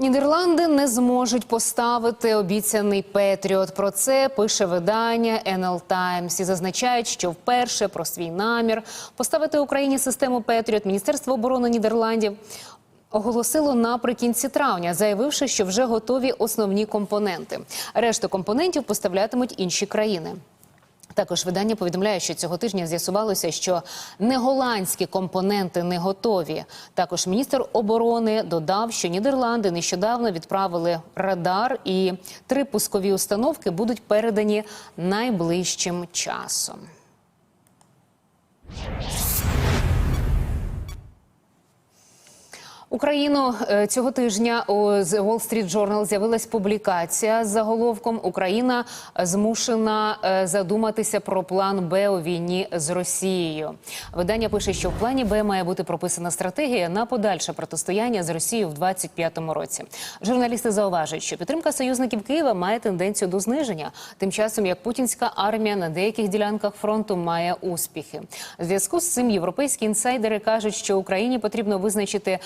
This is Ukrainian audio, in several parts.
Нідерланди не зможуть поставити обіцяний Петріот. Про це пише видання NL Times і зазначають, що вперше про свій намір поставити Україні систему Петріот Міністерство оборони Нідерландів оголосило наприкінці травня, заявивши, що вже готові основні компоненти. Решту компонентів поставлятимуть інші країни. Також видання повідомляє, що цього тижня з'ясувалося, що не голландські компоненти не готові. Також міністр оборони додав, що Нідерланди нещодавно відправили радар, і три пускові установки будуть передані найближчим часом. Україну е, цього тижня у з Wall Street Journal з'явилась публікація з заголовком Україна змушена е, задуматися про план Б у війні з Росією. Видання пише, що в плані Б має бути прописана стратегія на подальше протистояння з Росією в 25-му році. Журналісти зауважують, що підтримка союзників Києва має тенденцію до зниження, тим часом як путінська армія на деяких ділянках фронту має успіхи. В зв'язку з цим європейські інсайдери кажуть, що Україні потрібно визначити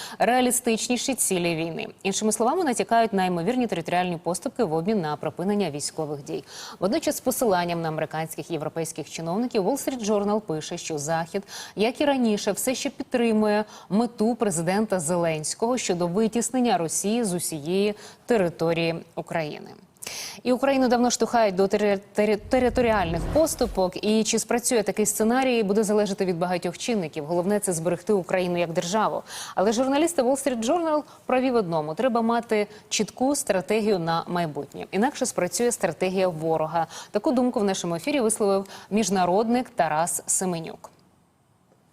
реалістичніші цілі війни. Іншими словами, натякають на ймовірні територіальні поступки в обмін на припинення військових дій. Водночас, з посиланням на американських європейських чиновників, Wall Street Journal пише, що Захід, як і раніше, все ще підтримує мету президента Зеленського щодо витіснення Росії з усієї території України. І Україну давно штовхають до тери- тери- територіальних поступок. І чи спрацює такий сценарій, буде залежати від багатьох чинників. Головне це зберегти Україну як державу. Але журналісти Wall Street Journal праві в одному: треба мати чітку стратегію на майбутнє. Інакше спрацює стратегія ворога. Таку думку в нашому ефірі висловив міжнародник Тарас Семенюк.